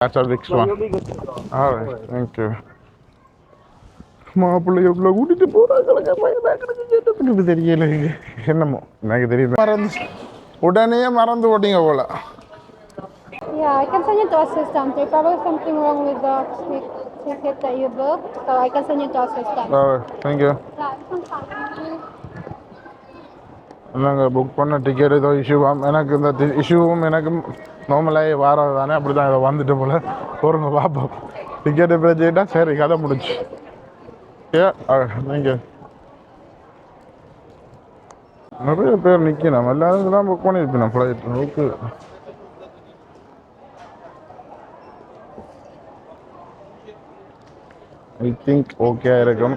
That's our next So one. you'll be good to go. All right, thank you. மாப்பிள்ளைகளை கூட்டிட்டு போறாங்க கேட்டதுக்கு தெரியல என்னமோ எனக்கு தெரியுது மறந்து உடனே மறந்து போட்டீங்க போல Yeah, I can send you to assistant. There's probably something wrong with the tic- ticket that you booked, so I can send you to assistant. Thank you Yeah, you can find me. நாங்கள் book பண்ண ticket ஏதோ இஷ்யூவாம் எனக்கு இந்த இஷ்யூவும் எனக்கும் நார்மலாகி வாரம் தானே அப்படி தான் இதை வந்துட்டு போல. பொறுங்க பார்ப்போம் டிக்கெட்டு பிரச்சனைட்டா சரி கதை முடிச்சு ஏ நீங்கள் நிறைய பேர் நிற்கணும் எல்லாரும் தான் புக் பண்ணியிருப்பேன் flight okay I think okay இருக்கும்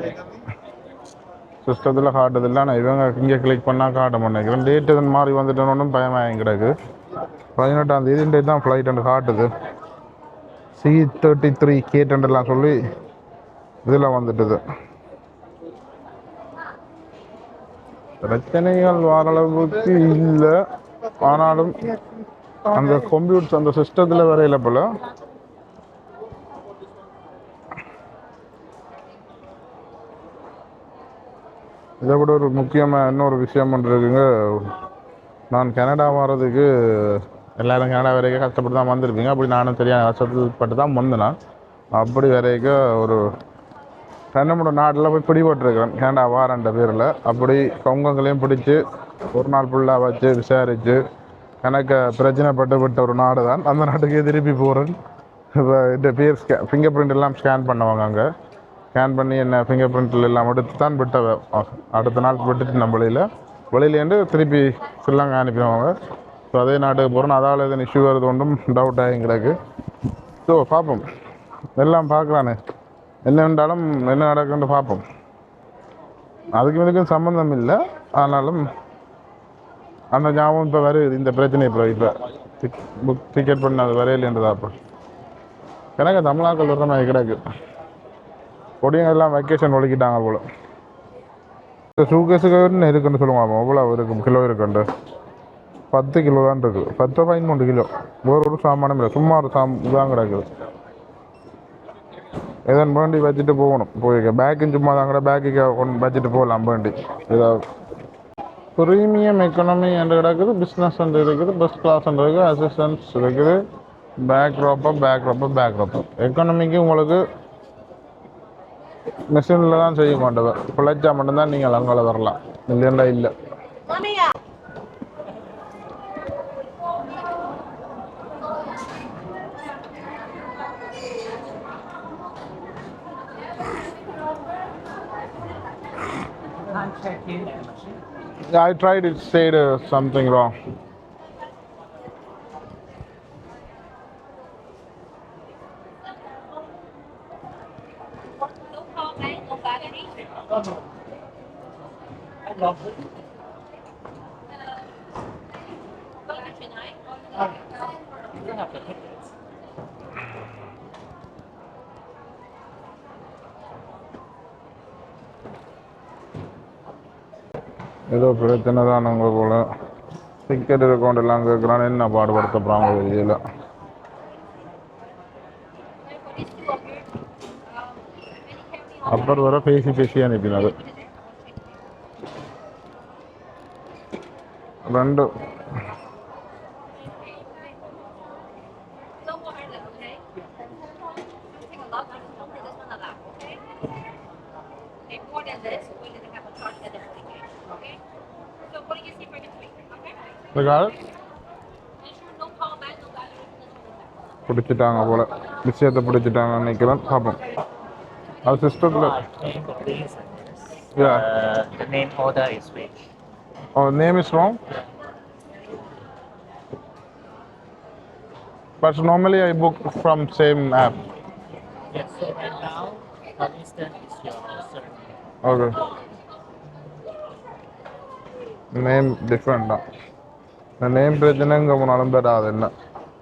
சிஸ்டத்தில் காட்டுதில்ல ஆனால் இவங்க இங்கே கிளிக் பண்ணால் காட்ட மாட்டேங்கிறேன் டேட் இதன் மாதிரி வந்துட்டோன்னு பயமாக கிடக்கு. பதினெட்டாம் தேதி டேட் தான் ஃப்ளைட் அண்டு காட்டுது. சி தேர்ட்டி த்ரீ கேட்டுலாம் சொல்லி இதில் வந்துட்டுது. பிரச்சனைகள் வர அளவுக்கு இல்லை. ஆனாலும் அந்த கம்ப்யூட்டர்ஸ் அந்த சிஸ்டத்தில் வரையில போல். இதை கூட ஒரு முக்கியமாக இன்னொரு விஷயம் ஒன்று இருக்குங்க. நான் கனடா வர்றதுக்கு எல்லாரும் கனடா வரைக்கும் கஷ்டப்பட்டு தான் வந்திருப்பீங்க. அப்படி நானும் தெரியாத கஷ்டப்பட்டு தான் வந்தேன். அப்படி வரைக்கும் ஒரு தென்னமுட நாட்டில் போய் பிடிபட்டிருக்கிறேன். கனடா வாரன்ற பேரில். அப்படி கொங்கங்களையும் பிடிச்சி ஒரு நாள் ஃபுல்லாக வச்சு விசாரித்து எனக்கு பிரச்சனைப்பட்டுப்பட்ட ஒரு நாடு தான் அந்த நாட்டுக்கே திருப்பி போகிறேன் இப்போ இந்த பேர் ஸ்கே ஃபிங்கர் பிரிண்ட் எல்லாம் ஸ்கேன் பண்ணுவாங்க அங்கே. ஸ்கேன் பண்ணி என்ன ஃபிங்கர் பிரிண்ட்டில் எல்லாம் எடுத்து தான் விட்ட அடுத்த நாள் விட்டுட்டு நம்ம வழியில் வெளியிலேருந்து திருப்பி ஸ்ரீலங்கா அனுப்பிடுவாங்க ஸோ அதே நாட்டுக்கு போகிறோம் அதால் எதுவும் இஷ்யூ வருது ஒன்றும் டவுட் ஆகி கிடக்கு. ஸோ பார்ப்போம். எல்லாம் பார்க்கலானே. என்ன வேண்டாலும் என்ன நடக்குன்னு பார்ப்போம். அதுக்கு இதுக்கும் சம்மந்தம் இல்லை. ஆனாலும் அந்த ஞாபகம் இப்போ வருது. இந்த பிரச்சனை இப்போ இப்போ டிக் புக் டிக்கெட் பண்ண அது வரையிலேன்றதா அப்போ. எனக்கு தமிழாக்கள் வர மாதிரி கிடக்கு. கொடியங்க எல்லாம் வெக்கேஷன் ஒழிக்கிட்டாங்க போல. இந்த சூகேஸுக்கு இருக்குன்னு சொல்லுவாங்க எவ்வளோ இருக்கும்? கிலோ இருக்குண்டு பத்து கிலோ தான் இருக்குது பத்து பதிமூணு கிலோ. ஒரு ஒரு சாமானும் இல்லை. சும்மா ஒரு சாம் தான் கிடக்குது எதன் வேண்டி வச்சுட்டு போகணும். போய் பேக்கும் சும்மா தான் கூட பேக்குக்கு கொண்டு வச்சுட்டு போகலாம் வேண்டி. ஏதாவது ப்ரீமியம் எக்கனாமி என்று கிடக்குது. பிஸ்னஸ் என்று இருக்குது. ஃபஸ்ட் கிளாஸ் இருக்குது. அசிஸ்டன்ஸ் இருக்குது. Bag dropper bag dropper bag dropper economic உங்களுக்கு மிஷினில் தான் செய்ய மாட்டவர் பிழைச்சா மட்டும்தான் நீங்கள் அங்கே வரலாம் இல்லைன்னா இல்லை Can't check in. Yeah, I tried it, said uh, something wrong. I love it. You don't have to pick it. ஏதோ பிரச்சனை தான் அவங்க போல. டிக்கெட் அக்கௌண்ட் எல்லாம் கேட்குறான்னு என்ன பாடுபடுத்த போகிறாங்க வெளியில். அப்புறம் வர பேசி பேசி அனுப்பினது ரெண்டு பிடிச்சிட்டாங்க போல விஷயத்தை பிடிச்சிட்டாங்கன்னு நினைக்கிறேன் பார்ப்போம் அது சிஸ்டத்தில் Name the please and this. Yeah. Uh, the name holder is which? Oh, name is wrong. But normally I book from same app. Yes, so right now, for instance, is your surname. Okay. Name different தான் இந்த name பிரச்சனைங்க போனாலும் பெறாது என்ன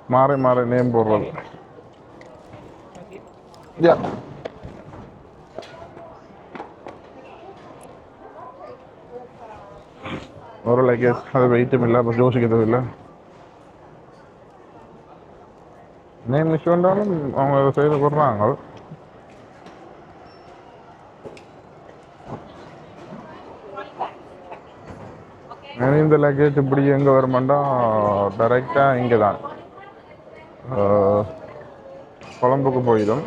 மாறி மாறி name போடுறது யா ஒரு லைக் அது வெயிட்டும் இல்லை அப்போ யோசிக்கிறதும் இல்லை நேம் இஷ்யூ அவங்க செய்து கொடுறாங்க ஏன்னா இந்த லக்கேஜ் இப்படி எங்கே வருமாண்டா? டைரெக்டாக இங்கே தான் கொழம்புக்கு போயிடும்.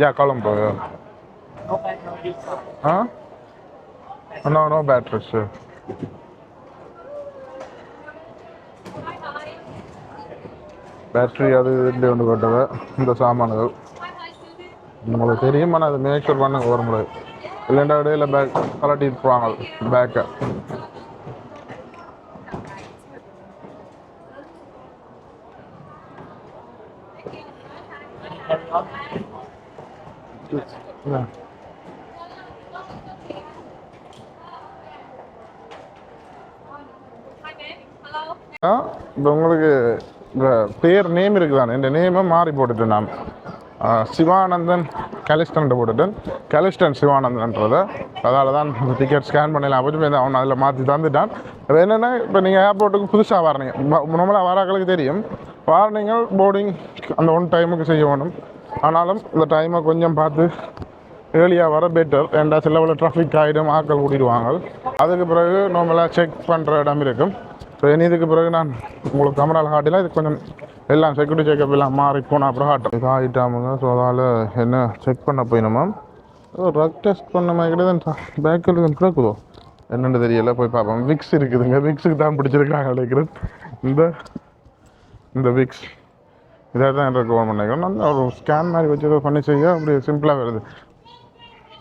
யா கொழம்பு. ஆ? நோ நோ பேட்ரிஸ் பேட்ரி அது இதுலேயே ஒன்று கொட்டவை இந்த சாமான்கள். உங்களுக்கு தெரியும் ஆனால் அது மேக் ஷூர் பண்ணுங்க வர முடியாது இல்லைண்டா இடையில பேக் கலட்டிட்டு போவாங்க பேக்கை ஆ இப்போ உங்களுக்கு இந்த பேர் நேம் இருக்குதானே? இந்த நேமை மாறி போட்டுட்டேன் நான். சிவானந்தன் கலிஸ்டன் போட்டுட்டு கலிஸ்டன் சிவானந்தன்றதை. அதால் தான் டிக்கெட் ஸ்கேன் பண்ணலாம் அப்படி அவன் அதில் மாற்றி தந்துட்டான். அது என்னென்னா இப்போ நீங்கள் ஏர்போர்ட்டுக்கு புதுசாக வரீங்க நம்மளாக வராக்களுக்கு தெரியும். வார்னிங்கள் போர்டிங் அந்த ஒன் டைமுக்கு செய்ய வேணும். ஆனாலும் இந்த டைமை கொஞ்சம் பார்த்து ஏர்லியாக வர பெட்டர் ஏன்டா சில ட்ராஃபிக் ஆகிடும் ஆட்கள் கூட்டிடுவாங்க. அதுக்கு பிறகு நார்மலாக செக் பண்ணுற இடம் இருக்கும். ஸோ இனி இதுக்கு பிறகு நான் உங்களுக்கு கேமராவில் காட்டில இது கொஞ்சம் எல்லாம் செக்யூரிட்டி செக்அப் எல்லாம் மாறி போனால் அப்புறம் காட்டும். இது ஸோ அதால் என்ன செக் பண்ண போயினோமா ரக் டெஸ்ட் பண்ண மாதிரி கிடையாது பேக்கில் கிடக்குதோ? என்னென்னு தெரியல. போய் பார்ப்போம் விக்ஸ் இருக்குதுங்க. விக்ஸுக்கு தான் பிடிச்சிருக்காங்க நினைக்கிறேன். இந்த இந்த விக்ஸ் இதாக தான் எனக்கு ஓன் பண்ணிக்கிறேன் நான் ஒரு ஸ்கேன் மாதிரி வச்சு பண்ணி செய்ய அப்படி சிம்பிளாக வருது.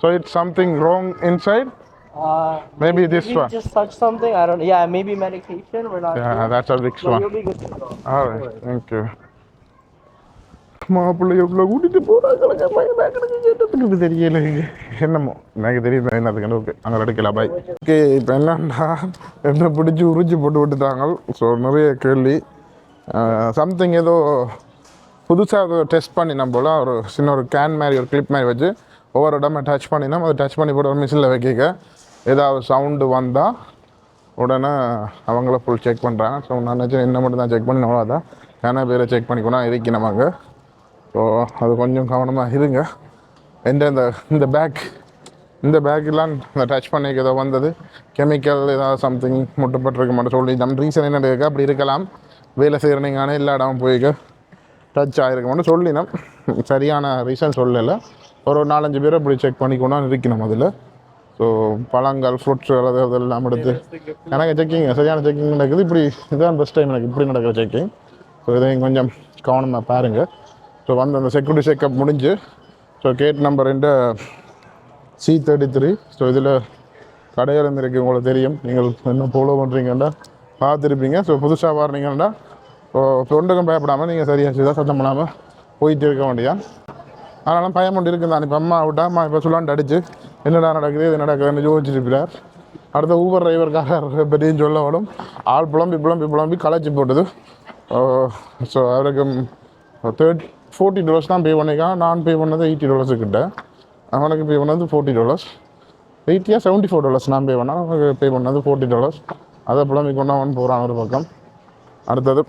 So it's something wrong inside Uh, maybe one just touch something. I don't. Yeah, maybe medication. We're not. sure. that's a Vicks But one you'll be good to go. Alright, thank you. மாப்பிள்ளை எவ்வளோ கூட்டிட்டு போறாங்க தெரியல என்னமோ எனக்கு தெரியும் என்னதுக்கு okay அங்கே எடுக்கலாம் பாய் ஓகே இப்போ என்னன்னா என்ன பிடிச்சி உறிஞ்சி போட்டு விட்டுட்டாங்க ஸோ நிறைய கேள்வி சம்திங் ஏதோ புதுசாக ஏதோ டெஸ்ட் பண்ணினோம் போல் ஒரு சின்ன ஒரு கேன் மாதிரி ஒரு கிளிப் மாதிரி வச்சு ஒவ்வொரு இடமா டச் பண்ணினோம் அதை டச் பண்ணி போட்டு ஒரு மிஷினில் வைக்க ஏதாவது சவுண்டு வந்தால் உடனே அவங்கள ஃபுல் செக் பண்ணுறாங்க ஸோ நான் நினச்சேன் என்ன மட்டும் தான் செக் பண்ணி தான் ஏன்னா பேரை செக் பண்ணிக்கணும் இறக்கி நமக்கு. ஸோ அது கொஞ்சம் கவனமாக இருங்க. எந்த இந்த இந்த பேக் இந்த பேக்கெலாம் இந்த டச் பண்ணிக்க ஏதோ வந்தது. கெமிக்கல் ஏதாவது சம்திங் முட்டப்பட்டிருக்க மாட்டேன். சொல்லி நம்ம ரீசன் என்ன இருக்கா? அப்படி இருக்கலாம். வேலை செய்கிறீங்கானே எல்லா இடமும் போய்க்க. டச் ஆகிருக்க மாட்டேன். சொல்லினோம் சரியான ரீசன் சொல்லலை. ஒரு ஒரு நாலஞ்சு பேரை இப்படி செக் பண்ணிக்கணும் இருக்கணும் அதில். ஸோ பழங்கள் ஃப்ரூட்ஸ் அது அதெல்லாம் எடுத்து. எனக்கு செக்கிங் சரியான செக்கிங் நடக்குது. இப்படி இதுதான் பெஸ்ட் டைம் எனக்கு இப்படி நடக்கிற செக்கிங் ஸோ இதையும் கொஞ்சம் கவனமாக பாருங்கள் ஸோ வந்து அந்த செக்யூரிட்டி செக்அப் முடிஞ்சு ஸோ கேட் நம்பர் ரெண்டு சி தேர்ட்டி த்ரீ ஸோ இதில் கடையிலேருந்து இருக்குது உங்களுக்கு தெரியும். நீங்கள் என்ன ஃபாலோ பண்ணுறீங்கன்னா பார்த்துருப்பீங்க. ஸோ புதுசாக வர்றீங்கன்னா ஸோ தொண்டுக்கும் பயப்படாமல் நீங்கள் சரியாக செய்தால் சத்தம் பண்ணாமல் போயிட்டு இருக்க வேண்டியதான் அதனால் பயம் ஒன்று இருக்குது தான் இப்போ அம்மா விட்டா அம்மா இப்போ சொல்லாண்டு அடிச்சு என்னடா நடக்குது இது நடக்குதுன்னு யோசிச்சிருப்பார் அடுத்த ஊபர் டிரைவருக்காக பற்றியும் சொல்ல விடும் ஆள் புலம்பி புலம்பி புலம்பி களைச்சி போட்டது. ஸோ அவருக்கு தேர்ட் ஃபோர்ட்டி டாலர்ஸ் தான் பே பண்ணியிருக்கான். நான் பே பண்ணது எயிட்டி டாலர்ஸு கிட்ட. அவனுக்கு பே பண்ணது ஃபோர்ட்டி டாலர்ஸ் எயிட்டியாக செவன்ட்டி ஃபோர் டாலர்ஸ் நான் பே பண்ணேன். அவனுக்கு பே பண்ணது ஃபோர்ட்டி டாலர்ஸ் அதை புலம்பி கொண்டு அவன் போகிறான் ஒரு பக்கம். அடுத்தது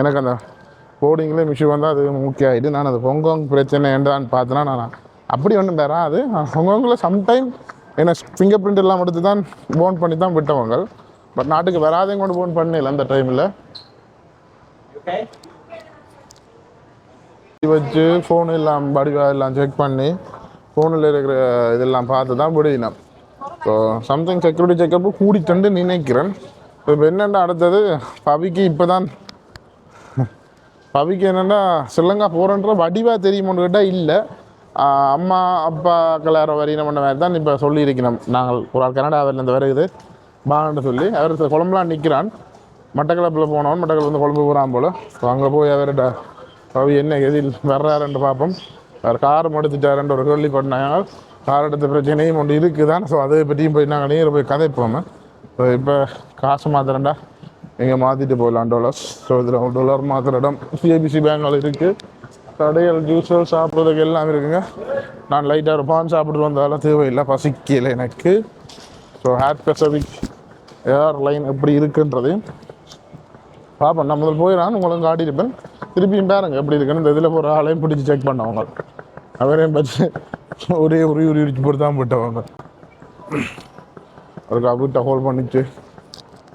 எனக்கு அந்த போர்டிங்கில் மிஷு வந்தால் அது முக்கியம் ஆகிட்டு நான் அது பொங்கோங் பிரச்சனை என்றான்னு பார்த்தேன்னா நான் அப்படி ஒன்றும் தரேன் அது சம்டைம் என்ன ஃபிங்கர் பிரிண்ட் எல்லாம் எடுத்து தான் போன் பண்ணி தான் விட்டவங்க. பட் நாட்டுக்கு வராதையும் கொண்டு போன் பண்ணல அந்த டைமில் வச்சு ஃபோன் எல்லாம் வடிவா எல்லாம் செக் பண்ணி ஃபோனில் இருக்கிற இதெல்லாம் பார்த்து தான் முடியினோம் ஸோ சம்திங் செக்யூரிட்டி செக்கப்பு கூடித்தண்டு நினைக்கிறேன் இப்போ என்னென்னா அடுத்தது பவிக்கு இப்போ தான் பவிக்கு என்னென்னா ஸ்ரீலங்கா போகிறன்ற வடிவாக தெரியுமோன்னு கேட்டால் இல்லை. அம்மா அப்பா கல்யாண வரையின பண்ண மாதிரி தான் இப்போ சொல்லியிருக்கிறோம். நாங்கள் ஒரு ஆள் கனடாவிலேருந்து வருகுது. பான்னு சொல்லி அவர் குழம்புலாம் நிற்கிறான் மட்டக்களப்பில் போனவன் மட்டக்களப்பு கொழம்பு போகிறான் போல். ஸோ அங்கே போய் அவர்கிட்ட பவி என்ன எதில் வர்றாருன்னு பார்ப்போம். அவர் கார் எடுத்துட்டாருன்ற ஒரு கேள்வி பண்ணாங்க. கார் எடுத்த பிரச்சனையும் ஒன்று இருக்குதான். ஸோ அதை பற்றியும் போய் நாங்கள் நேரில் போய் கதைப்போம். ஸோ இப்போ காசு மாத்திரண்டா இங்கே மாற்றிட்டு போயிடலாம் டாலர்ஸ் ஸோ இதில் டோலர் மாத்திர இடம் சிஐபிசி பேங்கில் இருக்குது கடைகள் ஜூஸுகள் சாப்பிட்றதுக்கு எல்லாம் இருக்குங்க. நான் லைட்டாக பான் சாப்பிட்டு வந்தாலும் தேவையில்லை பசிக்கல எனக்கு. So Cathay Pacific airline எப்படி இருக்குன்றதையும் பார்ப்போம் நான் முதல் போய் நான் உங்களுக்கு காட்டியிருப்பேன். திருப்பியும் பாருங்க எப்படி இருக்குன்னு. இந்த இதில் போகிற ஆளையும் பிடிச்சி செக் பண்ணவங்க. அவரையும் பச்சு ஒரே உரி உரி உரிச்சு போட்டு தான் போட்டவங்க. அதுக்கு அவர்கிட்ட ஹோல் பண்ணிச்சு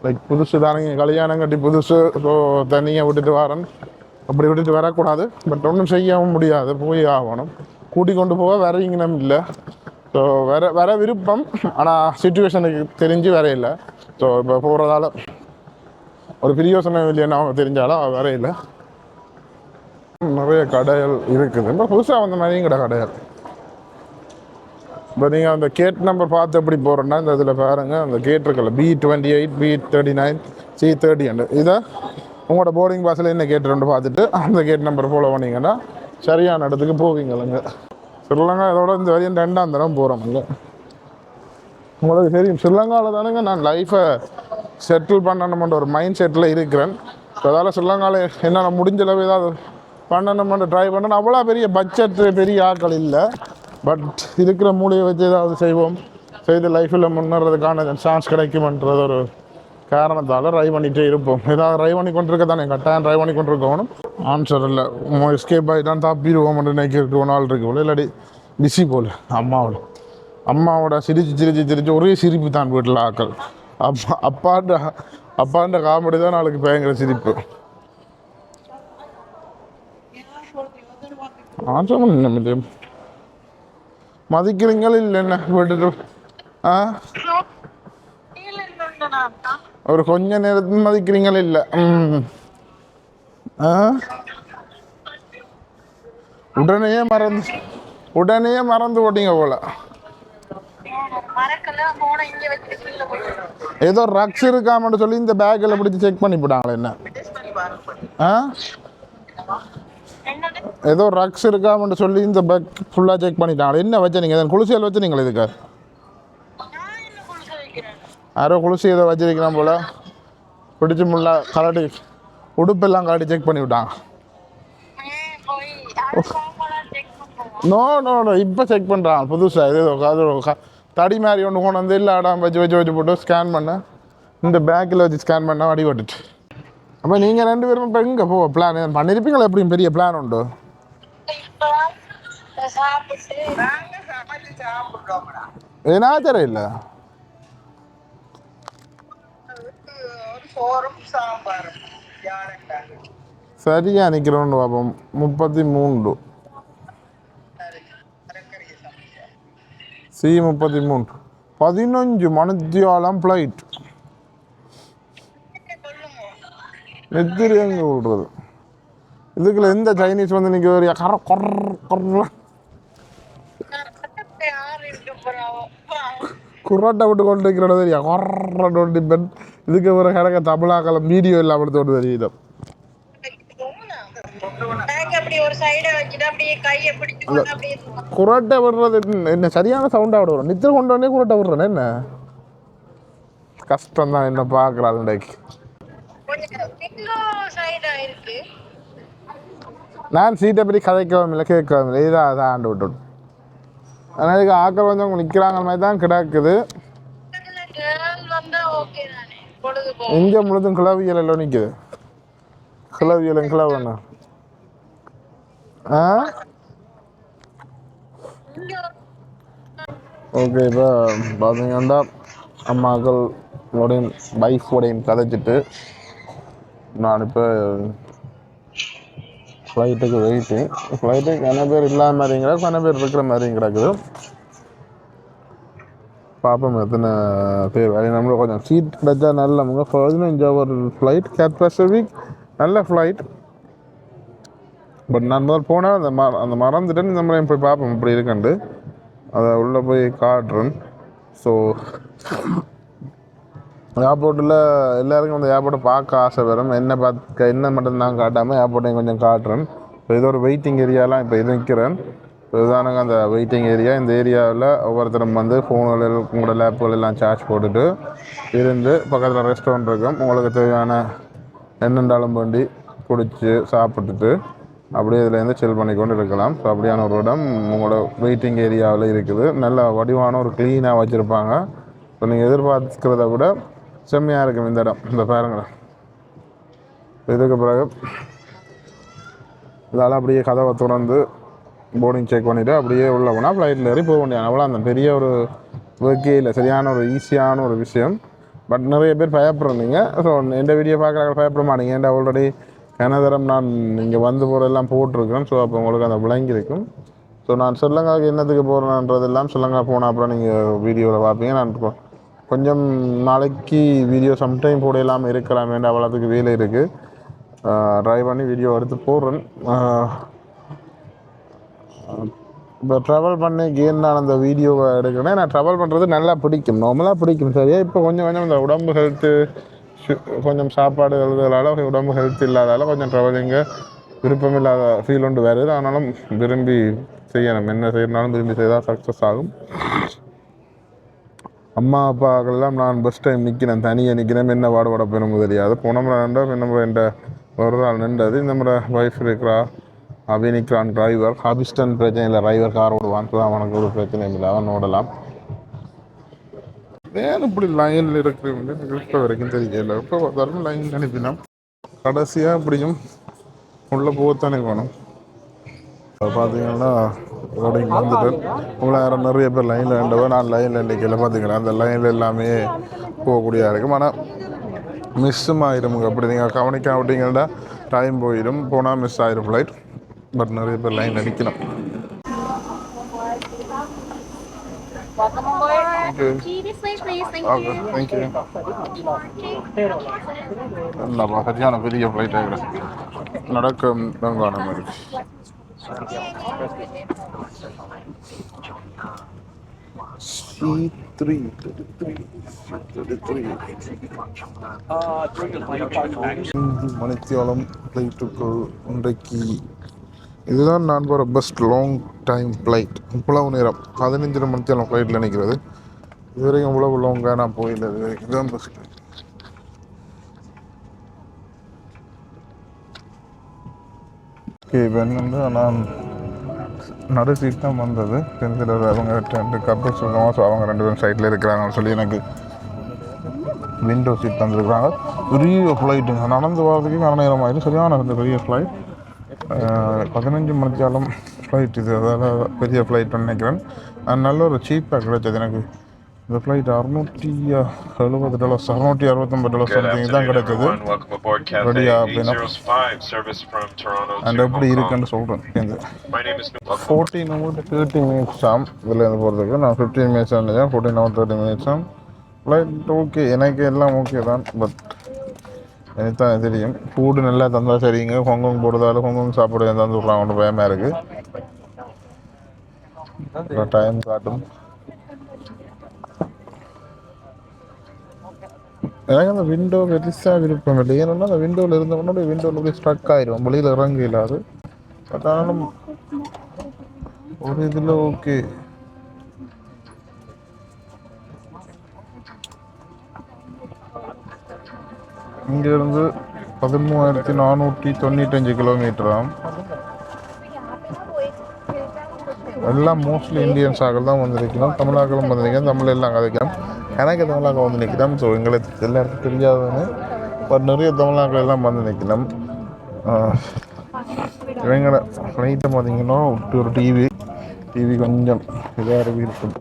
லைக் புதுசு தானே கல்யாணம் கட்டி புதுசு ஸோ தனியாக விட்டுட்டு வரேன். அப்படி விட்டுட்டு வரக்கூடாது. பட் ஒன்றும் செய்யவும் முடியாது. போய் ஆகணும். கூட்டி கொண்டு போக வேற இங்கனம் இல்லை. ஸோ வர வர விருப்பம். ஆனால் சுச்சுவேஷனுக்கு தெரிஞ்சு வர இல்லை. ஸோ இப்போ போகிறதால ஒரு பெரிய இல்லைன்னு அவங்க தெரிஞ்சாலும் அவ வர இல்லை. நிறைய கடைகள் இருக்குது. இப்போ புதுசாக வந்த மாதிரியும் கடை கடைகள். இப்போ நீங்கள் அந்த கேட் நம்பர் பார்த்து எப்படி போகிறோன்னா இந்த இதில் பாருங்க. அந்த கேட் இருக்குல்ல B twenty eight B thirty nine C thirty and இதை உங்களோட போர்டிங் பாஸில் என்ன கேட் ரெண்டு பார்த்துட்டு அந்த கேட் நம்பர் ஃபாலோ பண்ணிங்கன்னா சரியான இடத்துக்கு போவீங்களங்க. ஸ்ரீலங்கா இதோட இந்த வரையும் ரெண்டாம் தரம் போகிறோமுங்க உங்களுக்கு தெரியும் ஸ்ரீலங்காவில் தானுங்க நான் லைஃப்பை செட்டில் பண்ணணுமென்ற ஒரு மைண்ட் செட்டில் இருக்கிறேன். ஸோ அதால் ஸ்ரீலங்காவில் என்னென்ன முடிஞ்ச அளவு ஏதாவது பண்ணணுமென்ற ட்ரை பண்ணணும் அவ்வளோ பெரிய பட்ஜெட் பெரிய ஆட்கள் இல்லை. பட் இருக்கிற மூலையை வச்சு ஏதாவது செய்வோம். செய்து லைஃப்பில் முன்னேறதுக்கான சான்ஸ் கிடைக்குமன்றது ஒரு காரணத்தால் ட்ரை பண்ணிகிட்டே இருப்போம். ஏதாவது ட்ரை பண்ணி கொண்டிருக்க தானே கட்டாயம் ட்ரை பண்ணி கொண்டிருக்கணும். ஆன்சர் இல்லை. எஸ்கேப் ஆகி தான் தப்பிடுவோம் நினைக்கிறதுக்கு ஒரு நாள் இருக்கு போல. இல்லாட்டி பிஸி போல். அம்மாவோட. அம்மாவோட சிரிச்சு சிரிச்சு சிரிச்சு ஒரே சிரிப்பு தான் வீட்டில் ஆக்கள். அப்பா அப்பாண்ட அப்பாண்ட காமெடி தான் நாளுக்கு பயங்கர சிரிப்பு. ஆன்சர் என்ன மதிக்கிறீங்களா இல்லை என்ன? விட்டுட்டு. ஆ? ஒரு கொஞ்ச நேரத்தில் மதிக்கிறீங்களே இல்லை ம் ஆ உடனே மறந்து உடனே மறந்து போட்டீங்க போல ஏதோ ரக்ஸ் இருக்காமன்னு சொல்லி இந்த பேக்கில் பிடிச்சி செக் பண்ணி போட்டாங்களே என்ன ஆ ஏதோ ரக்ஸ் இருக்காமன்னு சொல்லி இந்த பேக் ஃபுல்லாக செக் பண்ணிட்டாங்களே என்ன வச்சு நீங்கள் குளிசியல் வச்சு நீங்கள் இதுக்கு யாரோ குளிசி ஏதோ வச்சிருக்கிறான் போல. பிடிச்சி முள்ள கலட்டி உடுப்பெல்லாம் கலட்டி செக் பண்ணி விட்டாங்க நோ நோ நோ இப்போ செக் பண்ணுறான் புதுசாக இது அது தடி மாதிரி ஒன்று கொண்டு வந்து இல்லை அடாம வச்சு வச்சு வச்சு போட்டு ஸ்கேன் பண்ண. இந்த பேக்கில் வச்சு ஸ்கேன் பண்ண அடி விட்டுட்டு அப்போ நீங்கள் ரெண்டு பேரும் இப்போ எங்கே போவ பிளான் பண்ணியிருப்பீங்களா எப்படியும் பெரிய பிளான் உண்டு? ஏன்னா தெரியல சரியா நிற்கிறோன்னு பார்ப்போம் முப்பத்தி மூன்று சி முப்பத்தி மூன்று பதினஞ்சு மணித்தியாலம் ஃப்ளைட் நெத்திரி எங்கே விடுறது இதுக்குள்ள எந்த சைனீஸ் வந்து நிற்க வரையா கர கொர் கொர்ற குர்ராட்டை விட்டு கொண்டு இருக்கிறோட தெரியா? கொர்ற டிபெண்ட் இதுக்கு ஒரு கிடக்க தமிழாக்களம் வீடியோ இல்லாமல் எடுத்து தெரியுது. குரட்டை விடுறது என்ன- சரியான சவுண்டாக விடுறோம் நித்திர கொண்டு வந்தே குரட்டை விடுறேன் என்ன? கஷ்டம் தான் என்ன பார்க்குறாள் இன்றைக்கு. நான் சீட்டை பற்றி கதைக்கவும் இல்லை கேட்கவும் இல்லை. இதாக அதை ஆண்டு விட்டுடும் ஆனால் இதுக்கு ஆக்கள் வந்து அவங்க நிற்கிறாங்க மாதிரி தான் கிடக்குது. இதுல இங்கே முழுதும் கிளவியல் எல்லாம் நிற்குது கிளவியலும் கிளவண்ணா ஆ? ஓகே இப்போ பார்த்தீங்கன்னா அம்மாக்கள் உடையும் வைஃபோடையும் கதைச்சிட்டு நான் இப்போ ஃப்ளைட்டுக்கு வெயிட்டிங் ஃப்ளைட்டுக்கு கன பேர் இல்லாத மாதிரியும் கிடக்கு கன பேர் இருக்கிற மாதிரியும் கிடக்குது பார்ப்போம் எத்தனை பேர். வேலை நம்மளும் கொஞ்சம் சீட் கிடைச்சா நல்ல முக பதினஞ்சு ஹவர் ஃப்ளைட் கேட் பசிபிக் நல்ல ஃப்ளைட் பட் நான் முதல் போனால் அந்த ம அந்த மறந்துட்டேன்னு இந்த மாதிரி போய் பார்ப்போம் இப்படி இருக்குண்டு அதை உள்ளே போய் காட்டுறேன். ஸோ ஏர்போர்ட்டில் எல்லாருக்கும் அந்த ஏர்போர்ட்டை பார்க்க ஆசை வரும். என்ன பார்க்க என்ன மட்டும் நான் காட்டாமல் ஏர்போர்ட்டையும் கொஞ்சம் காட்டுறேன். இப்போ இது ஒரு வெயிட்டிங் ஏரியாலாம் இப்போ இது நிற்கிறேன் இப்போ இதுதானுங்க அந்த வெயிட்டிங் ஏரியா இந்த ஏரியாவில் ஒவ்வொருத்தரும் வந்து ஃபோன்கள் உங்களோட லேப்புகள் எல்லாம் சார்ஜ் போட்டுட்டு இருந்து பக்கத்தில் ரெஸ்டாரண்ட் இருக்கும். உங்களுக்கு தேவையான என்னென்றாலும் வேண்டி குடிச்சு சாப்பிட்டுட்டு அப்படியே இதுலேருந்து செல் பண்ணி கொண்டு இருக்கலாம். ஸோ அப்படியான ஒரு இடம் உங்களோட வெயிட்டிங் ஏரியாவில் இருக்குது. நல்ல வடிவான ஒரு க்ளீனாக வச்சுருப்பாங்க. ஸோ நீங்கள் எதிர்பார்க்கிறத விட செம்மையாக இருக்கும் இந்த இடம். இந்த பாருங்களேன். இதுக்கு பிறகு இதால் அப்படியே கதவை திறந்து போர்டிங் செக் பண்ணிவிட்டு அப்படியே உள்ள போனால் ஃப்ளைட்டில் ஏறி போக வேண்டிய அவ்வளோ அந்த பெரிய ஒரு ஒர்க்கே இல்லை சரியான ஒரு ஈஸியான ஒரு விஷயம். பட் நிறைய பேர் பயப்படுறீங்க. ஸோ எந்த வீடியோ பார்க்குறாங்க பயப்பட மாட்டீங்க. ஏன்டா ஆல்ரெடி கனதரம் நான் இங்கே வந்து போகிறதெல்லாம் போட்டிருக்கேன் ஸோ அப்போ உங்களுக்கு அந்த விளங்கி இருக்கும். ஸோ நான் ஸ்ரீலங்காவுக்கு என்னத்துக்கு போகிறேன்றதெல்லாம் ஸ்ரீலங்கா போனால் அப்புறம் நீங்கள் வீடியோவில் பார்ப்பீங்க. நான் கொஞ்சம் நாளைக்கு வீடியோ சம்டைம் போட இல்லாமல் இருக்கலாம் வேண்டாம் அவ்வளோத்துக்கு வேலை இருக்குது ட்ரை பண்ணி வீடியோ எடுத்து போடுறேன். இப்போ ட்ராவல் பண்ணி கேன் நான் அந்த வீடியோவை எடுக்கிறேன் நான் ட்ராவல் பண்ணுறது நல்லா பிடிக்கும். நார்மலாக பிடிக்கும் சரியா? இப்போ கொஞ்சம் கொஞ்சம் இந்த உடம்பு ஹெல்த்து கொஞ்சம் சாப்பாடு எழுதுறதால உடம்பு ஹெல்த் இல்லாதால கொஞ்சம் ட்ராவலிங்கு விருப்பம் இல்லாத ஃபீல் ஒன்று வருது ஆனாலும் விரும்பி செய்யணும். என்ன செய்யறனாலும் விரும்பி செய்தால் சக்ஸஸ் ஆகும். அம்மா அப்பாக்கெல்லாம் நான் ஃபஸ்ட் டைம் நிற்கிறேன் தனியாக நிற்கிறேன் என்ன பாடுபட போயிடும் தெரியாது. போன முறை ரெண்டா இந்த முறை என்ற ஒரு நாள் நின்றது இந்த முறை ஒய்ஃப் இருக்கிறா அப்படி நிற்கிறான் டிரைவர் ஹாபிஸ்டன் பிரச்சனை இல்லை டிரைவர் கார் ஓடுவான். so அவனுக்கு ஒரு பிரச்சனையும் இல்லை அவன் ஓடலாம். வேறு இப்படி லைனில் இருக்கிறவங்க இப்போ வரைக்கும் தெரியல. இப்போ பார்த்தாலும் லைன் அனுப்பினா கடைசியாக இப்படியும் உள்ளே போகத்தானே வேணும் பார்த்தீங்கன்னா ரோடிங் வந்துட்டு உங்களை யாரும் நிறைய பேர் லைனில் நின்றவோ நான் லைனில் நிற்கல பார்த்துக்கிறேன். அந்த லைனில் எல்லாமே போகக்கூடியதாக இருக்கும் ஆனால் மிஸ்ஸும் ஆயிரும். அப்படி நீங்கள் கவனிக்காம அப்படிங்கிறதா டைம் போயிடும். போனால் மிஸ் ஆயிரும் ஃப்ளைட் பட் நிறைய பேர் லைன் அடிக்கணும் சரியான பெரிய ஃப்ளைட் Thank ஓகே தேங்க்யூ இல்லைப்பா சரியான பெரிய த்ரீ மணித்தியாலம் ஃப்ளைட்டுக்குள் இன்றைக்கு இதுதான் நான் போகிற பெஸ்ட் லாங் டைம் ஃப்ளைட் இவ்வளவு நேரம் பதினஞ்சு மணித்தியாலம் ஃப்ளைட்டில் நிற்கிறது இதுவரைக்கும் இவ்வளவு லாங்காக நான் போயில. இது வரைக்கும் இதுதான் பெஸ்ட் ஓகே இப்போ என்னென்னா நான் நடு சீட் தான் வந்தது. தெரிஞ்சது அவங்க ரெண்டு கப்பல் சுகமாக ஸோ அவங்க ரெண்டு பேரும் சைட்டில் இருக்கிறாங்கன்னு சொல்லி எனக்கு விண்டோ சீட் தந்துருக்குறாங்க. பெரிய ஃப்ளைட்டுங்க நடந்து வர்றதுக்கு அரை நேரம் ஆயிடும் சரியான இந்த பெரிய ஃப்ளைட் பதினஞ்சு மணித்தாலும் ஃப்ளைட் இது. அதாவது பெரிய ஃப்ளைட் நினைக்கிறேன். நல்ல ஒரு சீப்பாக கிடைச்சது எனக்கு. இந்த ஃப்ளைட் அறுநூற்றி எழுபது டாலர்ஸ் அறுநூற்றி அறுபத்தொம்பது டாலர்ஸ் சம்திங் தான் கிடைச்சது Everyone, welcome aboard Cathay Ready up, you know. 805, service from Toronto and எப்படி. இருக்குன்னு சொல்கிறேன் இந்த. ஃபோர்டீன் ஹவர் தேர்ட்டி மினிட்ஸ் ஆம் இதில் இருந்து போகிறதுக்கு நான் ஃபிஃப்டீன் மினிட்ஸ் நினைச்சேன் ஃபோர்டீன் ஹவர் தேர்ட்டி மினிட்ஸ் ஆம் ஃப்ளைட் ஓகே எனக்கு எல்லாம் ஓகே தான் பட் எனக்கு தான் தெரியும். ஃபுட்டு நல்லா தந்தா சரிங்க. ஹாங்காங் போகிறதால ஹாங்காங் சாப்பாடு தந்து விட்றாங்க பயமாக இருக்குது டைம் காட்டும். எனக்கு அந்த விண்டோ பெருசாக விருப்பம் இல்லை. ஏன்னா அந்த விண்டோவில் இருந்தவனோட விண்டோவில் போய் ஸ்ட்ரக் ஆயிரும். வெளியில் இறங்க இல்லாது பட் ஆனாலும் ஒரு இதில் ஓகே இங்கேருந்து பதிமூவாயிரத்தி நானூற்றி தொண்ணூத்தஞ்சு கிலோமீட்டராம் எல்லாம் மோஸ்ட்லி இந்தியன்ஸ் ஆக்கள் தான் வந்திருக்கலாம் தமிழாக்களும் வந்து தமிழ் எல்லாம் கதைக்கிறோம் எனக்கு தமிழாக்கள் வந்து நிற்கிறோம் ஸோ எங்களுக்கு எல்லாருக்கும் தெரியாதுன்னு பட் நிறைய தமிழாக்கள் எல்லாம் வந்து நிற்கணும் இவங்கள ஃப்ளைட்டை பார்த்தீங்கன்னா விட்டு ஒரு டிவி டிவி கொஞ்சம் இதாக இருக்கும்.